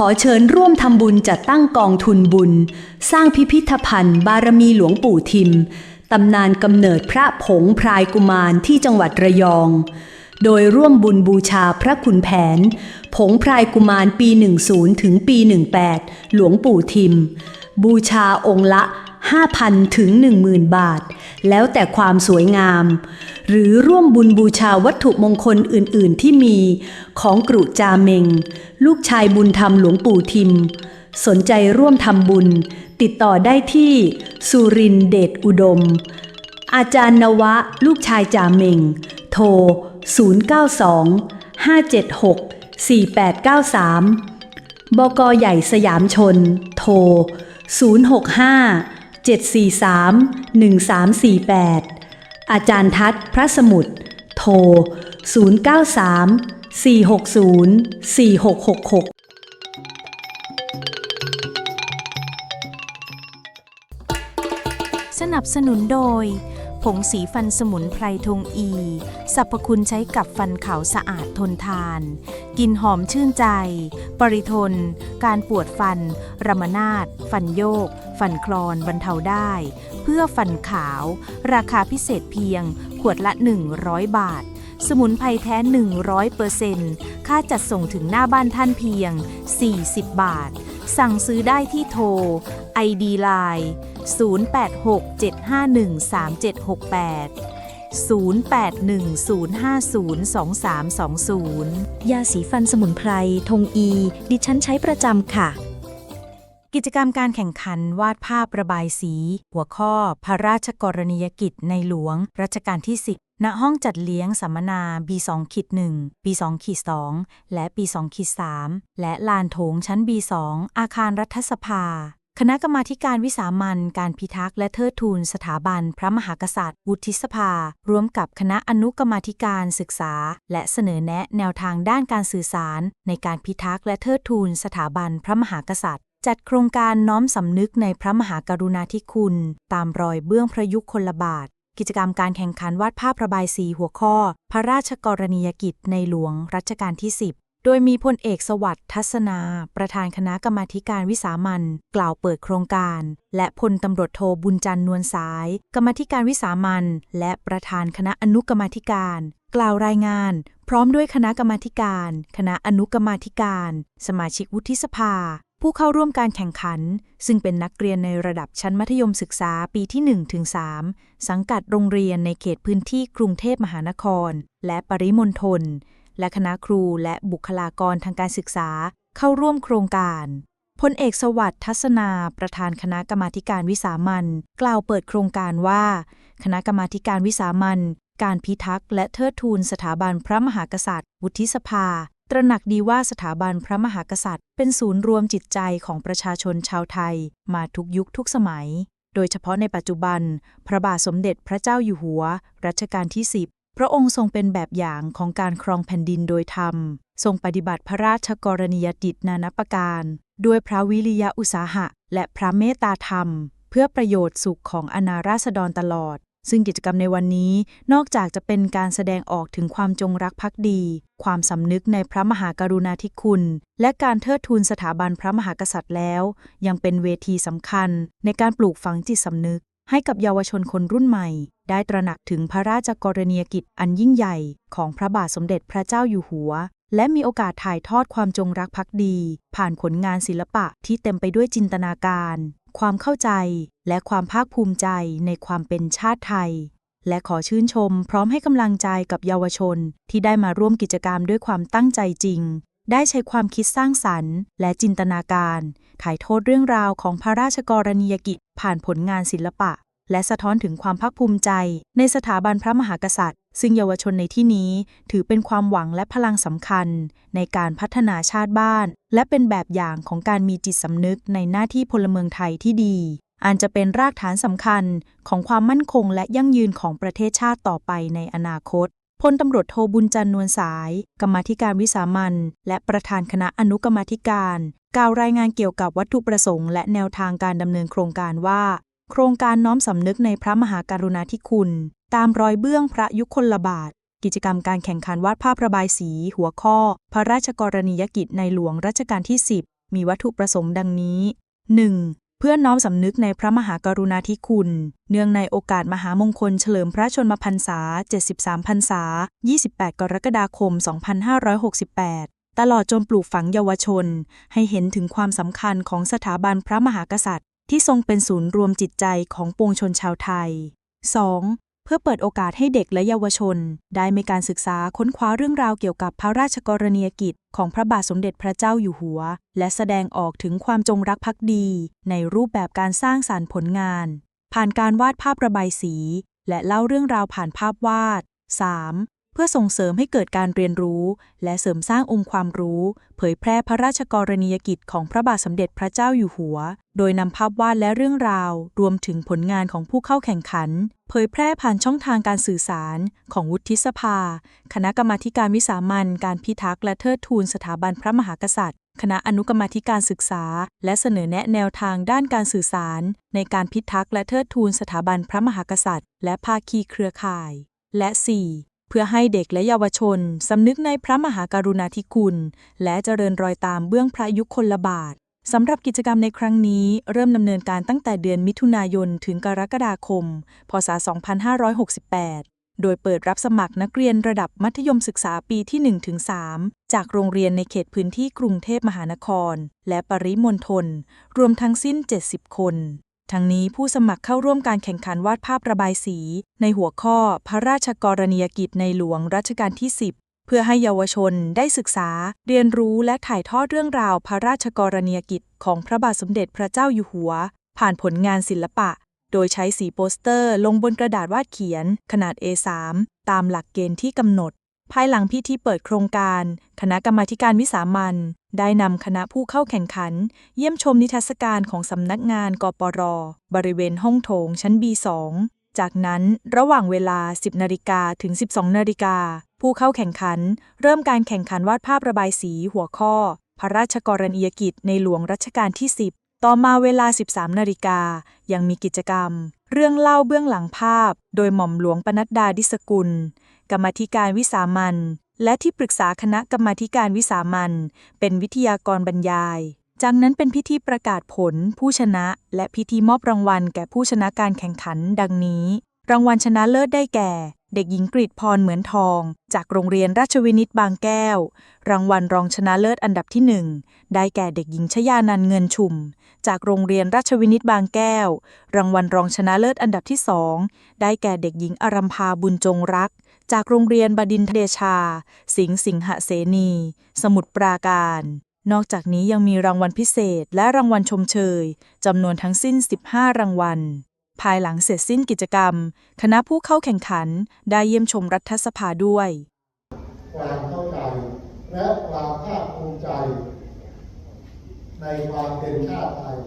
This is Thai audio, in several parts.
ขอเชิญร่วมทำบุญจัดตั้งกองทุนบุญ สร้างพิพิธภัณฑ์ บารมีหลวงปู่ทิม ตำนานกำเนิดพระผงพรายกุมารที่จังหวัดระยอง โดยร่วมบุญบูชาพระขุนแผน ผงพรายกุมารปี 10 ถึงปี 18 หลวงปู่ทิม บูชาองค์ละ 5,000 ถึง 10,000 บาท แล้วแต่ความสวยงาม หรือร่วมบุญบูชาวัตถุมงคลอื่นๆที่มีของกรุจาเมง ลูกชายบุญธรรมหลวงปู่ทิม สนใจร่วมทำบุญ ติดต่อได้ที่สุรินเดชอุดม อาจารย์นวะ ลูกชายจาเมง โทร 092 576 4893 บกใหญ่สยามชน โทร 065 743 1348 อาจารย์ทัศพระสมุทรโทร 093 460 4666สนับสนุนโดย ผงสีฟันสมุนไพรทงอี สรรพคุณใช้กับฟันขาวสะอาดทนทานกลินหอมชื่นใจ ปริทน การปวดฟัน รมนาดฟันโยก ฟันคลอนบรรเทาได้ เพื่อฟันขาว ราคาพิเศษเพียง ขวดละ 100 บาท สมุนไพรแท้ 100%ค่าจัดส่งถึงหน้าบ้านท่านเพียง 40 บาท สั่งซื้อได้ที่โทร ID Line 0867513768 0810502320 ยาสีฟันสมุนไพรธงอี ดิฉันใช้ประจำค่ะ กิจกรรมการแข่งขันวาดภาพระบายสี หัวข้อ พระราชกรณียกิจในหลวง รัชกาลที่ 10ณห้องจัดเลี้ยงสัมมนา B2 ขีด1 B2 ขีด2และ B2 ขีด3และลานโถงชั้น B2 อาคารรัฐสภา คณะกรรมาการวิสามันการพิทักษ์และเทิดทูนสถาบันพระมหากษัตริย์วุฒิสภา ร่วมกับคณะอนุกรรมาธิการศึกษา และเสนอแนะแนวทางด้านการสื่อสาร ในการพิทักษ์และเทิดทูนสถาบันพระมหากษัตริย์ จัดโครงการน้อมสำนึกในพระมหากรุณาธิคุณ ตามรอยเบื้องพระยุคลบาท กิจกรรมการแข่งขันวาดภาพระบายสีหัวข้อ พระราชกรณียกิจในหลวงรัชกาลที่ 10โดยมีพลเอกสวัสดิ์ทัศนา ประธานคณะกรรมาการวิสามันกล่าวเปิดโครงการ และพลตำรวจโทบุญจันทร์นวลสาย กรรมาธิการวิสามันและประธานคณะอนุกรรมาธิการ กล่าวรายงาน พร้อมด้วยคณะกรรมาการ คณะอนุกรรมาธิการ สมาชิกวุฒิสภา ผู้เข้าร่วมการแข่งขัน ซึ่งเป็นนักเรียนในระดับชั้นมัธยมศึกษาปีที่1ถึง3สังกัดโรงเรียนในเขตพื้นที่กรุงเทพมหานคร และปริมณฑลและคณะครูและบุคลากรทางการศึกษาเข้าร่วมโครงการพลเอกสวัสดิ์ทัศนา ประธานคณะกรรมาการวิสามันกล่าวเปิดโครงการว่า คณะกรรมาการวิสามันการพิทักษ์และเทิดทูนสถาบันพระมหากษัตริย์ วุฒิสภา ตระหนักดีว่าสถาบันพระมหากษัตริย์ เป็นศูนย์รวมจิตใจของประชาชนชาวไทย มาทุกยุคทุกสมัย โดยเฉพาะในปัจจุบัน พระบาทสมเด็จพระเจ้าอยู่หัว รัชกาลที่ 10 พระองค์ทรงเป็นแบบอย่างของการครองแผ่นดินโดยธรรม ทรงปฏิบัติพระราชกรณียกิจนานาประการ ด้วยพระวิริยะอุตสาหะ และพระเมตตาธรรม เพื่อประโยชน์สุขของอนาราษฎรตลอด ซึ่งกิจกรรมในวันนี้นอกจากจะเป็นการแสดงออกถึงความจงรักภักดี ความสำนึกในพระมหากรุณาธิคุณ และการเทิดทูนสถาบันพระมหากษัตริย์แล้ว ยังเป็นเวทีสำคัญ ในการปลูกฝังจิตสำนึก ให้กับเยาวชนคนรุ่นใหม่ ได้ตระหนักถึงพระราชกรณียกิจอันยิ่งใหญ่ ของพระบาทสมเด็จพระเจ้าอยู่หัว และมีโอกาสถ่ายทอดความจงรักภักดี ผ่านผลงานศิลปะที่เต็มไปด้วยจินตนาการ ความเข้าใจ และความภาคภูมิใจในความเป็นชาติไทย และขอชื่นชม พร้อมให้กำลังใจกับเยาวชน ที่ได้มาร่วมกิจกรรมด้วยความตั้งใจจริง ได้ใช้ความคิดสร้างสรรค์ และจินตนาการ ถ่ายทอดเรื่องราวของพระราชกรณียกิจผ่านผลงานศิลปะ และสะท้อนถึงความภาคภูมิใจ ในสถาบันพระมหากษัตริย์ ซึ่งเยาวชนในที่นี้ถือเป็นความหวังและพลังสำคัญ ในการพัฒนาชาติบ้าน และเป็นแบบอย่างของการมีจิตสำนึกในหน้าที่พลเมืองไทยที่ดีอันจะเป็นรากฐานสำคัญของความมั่นคงและยั่งยืนของประเทศชาติต่อไปในอนาคตพลตำรวจโทบุญจันทร์นวลสาย กรรมธิการวิสามันและประธานคณะอนุกรรมธิการ กล่าวรายงานเกี่ยวกับวัตถุประสงค์และแนวทางการดำเนินโครงการว่า โครงการน้อมสำนึกในพระมหากรุณาธิคุณ ตามรอยเบื้องพระยุคลบาท กิจกรรมการแข่งขันวาดภาพระบายสี หัวข้อ พระราชกรณียกิจในหลวงรัชกาลที่ 10 มีวัตถุประสงค์ดังนี้ 1. เพื่อน้อมสำนึกในพระมหากรุณาธิคุณ เนื่องในโอกาสมหามงคลเฉลิมพระชนมพรรษา 73 พรรษา 28 กรกฎาคม 2568ตลอดจนปลูกฝังเยาวชน ให้เห็นถึงความสำคัญของสถาบันพระมหากษัตริย์ ที่ทรงเป็นศูนย์รวมจิตใจของปวงชนชาวไทย 2. เพื่อเปิดโอกาสให้เด็กและเยาวชน ได้มีการศึกษาค้นคว้าเรื่องราวเกี่ยวกับพระราชกรณียกิจ ของพระบาทสมเด็จพระเจ้าอยู่หัว และแสดงออกถึงความจงรักภักดี ในรูปแบบการสร้างสารรค์ผลงาน ผ่านการวาดภาพระบายสี และเล่าเรื่องราวผ่านภาพวาด 3. เพื่อส่งเสริมให้เกิดการเรียนรู้ และเสริมสร้างองค์ความรู้ เผยแพร่พระราชกรณียกิจของพระบาทสมเด็จพระเจ้าอยู่หัว โดยนำภาพวาดและเรื่องราว รวมถึงผลงานของผู้เข้าแข่งขัน เผยแพร่ผ่านช่องทางการสื่อสาร ของวุฒิสภา คณะกรรมาการวิสามันการพิทักษ์และเทิดทูนสถาบันพระมหากษัตริย์ คณะอนุกรรมาธิการศึกษา และเสนอแนะแนวทางด้านการสื่อสาร ในการพิทักษ์และเทิดทูนสถาบันพระมหากษัตริย์ และภาคีเครือข่าย และ 4. เพื่อให้เด็กและเยาวชน สำนึกในพระมหากรุณาธิคุณ และเจริญรอยตามเบื้องพระยุคลบาทสำหรับกิจกรรมในครั้งนี้เริ่มดำเนินการตั้งแต่เดือนมิถุนายน ถึงกรกฎาคม พศ 2568 โดยเปิดรับสมัครนักเรียนระดับมัธยมศึกษาปีที่ 1-3 จากโรงเรียนในเขตพื้นที่กรุงเทพมหานคร และปริมณฑลรวมทั้งสิ้น 70 คน ทั้งนี้ผู้สมัครเข้าร่วมการแข่งขันวาดภาพระบายสี ในหัวข้อพระราชกรณียกิจในหลวงรัชกาลที่ 10 เพื่อให้เยาวชนได้ศึกษา เรียนรู้และถ่ายทอดเรื่องราวพระราชกรณียกิจของพระบาทสมเด็จพระเจ้าอยู่หัว ผ่านผลงานศิลปะ โดยใช้สีโปสเตอร์ ลงบนกระดาษวาดเขียน ขนาด A3 ตามหลักเกณฑ์ที่กำหนด ภายหลังพิธีเปิดโครงการ คณะกรรมาการวิสามันได้นำคณะผู้เข้าแข่งขัน เยี่ยมชมนิทรรศการของสำนักงานกปร บริเวณห้องโถงชั้น B2 จากนั้นระหว่างเวลา 10 นาฬิกาถึง 12 นาฬิกา ผู้เข้าแข่งขัน เริ่มการแข่งขันวาดภาพระบายสีหัวข้อ พระราชกรณียกิจในหลวงรัชกาลที่ 10 ต่อมาเวลา 13 นาฬิกา ยังมีกิจกรรม เรื่องเล่าเบื้องหลังภาพ โดยหม่อมหลวงปนัดดาดิสกุล กรรมธิการวิสามันและที่ปรึกษาคณะกรรมธิการวิสามันเป็นวิทยากรบรรยาย จากนั้นเป็นพิธีประกาศผล ผู้ชนะ และพิธีมอบรางวัลแก่ผู้ชนะการแข่งขัน ดังนี้ รางวัลชนะเลิศได้แก่ เด็กหญิงกริดพรเหมือนทอง จากโรงเรียนราชวินิตบางแก้ว รางวัลรองชนะเลิศอันดับที่หนึ่งได้แก่เด็กหญิงชยานันเงินชุม จากโรงเรียนราชวินิตบางแก้ว รางวัลรองชนะเลิศอันดับที่สองได้แก่เด็กหญิงอารัมพาบุญจงรัก จากโรงเรียนบดินทรเดชา สิงห์สิงหเสนี สมุทรปราการ นอกจากนี้ยังมีรางวัลพิเศษและรางวัลชมเชยจำนวนทั้งสิ้น 15 รางวัล ภายหลังเสร็จสิ้นกิจกรรม คณะผู้เข้าแข่งขันได้เยี่ยมชมรัฐสภาด้วย ความเข้าใจและความภาคภูมิใจ ในความเป็นชาติไทย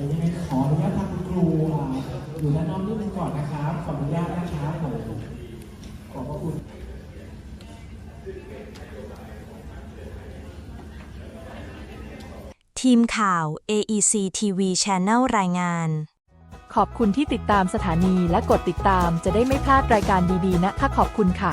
ดี๋ยวยังไงขออนุญาตทางคุณครูอ่าอยู่ด้านนอกนิดนึงก่อนนะครับ ขออนุญาตนะครับผมขอบพระคุณทีมข่าว AEC TV Channel รายงาน ขอบคุณที่ติดตามสถานีและกดติดตามจะได้ไม่พลาดรายการดีๆนะคะขอบคุณค่ะ